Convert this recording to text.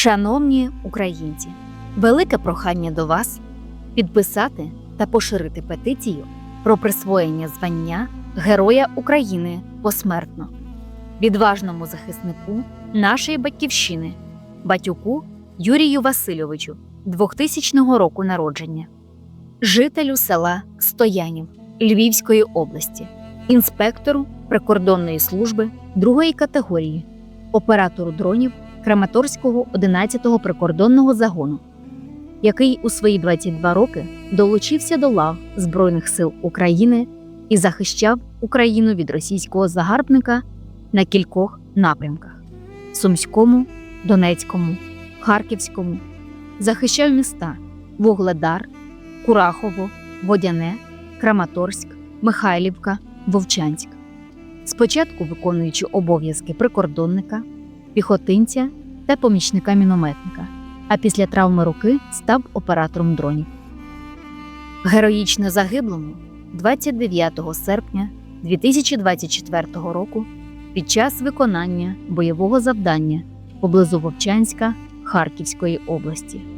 Шановні українці, велике прохання до вас підписати та поширити петицію про присвоєння звання Героя України посмертно. Відважному захиснику нашої батьківщини, батюку Юрію Васильовичу 2000 року народження, жителю села Стоянів Львівської області, інспектору прикордонної служби другої категорії, оператору дронів Краматорського 11-го прикордонного загону, який у свої 22 роки долучився до лав Збройних сил України і захищав Україну від російського загарбника на кількох напрямках: Сумському, Донецькому, Харківському, захищав міста Вугледар, Курахово, Водяне, Краматорськ, Михайлівка, Вовчанськ. Спочатку виконуючи обов'язки прикордонника, піхотинця та помічника мінометника, а після травми руки став оператором дронів. Героїчно загиблому 29 серпня 2024 року під час виконання бойового завдання поблизу Вовчанська Харківської області.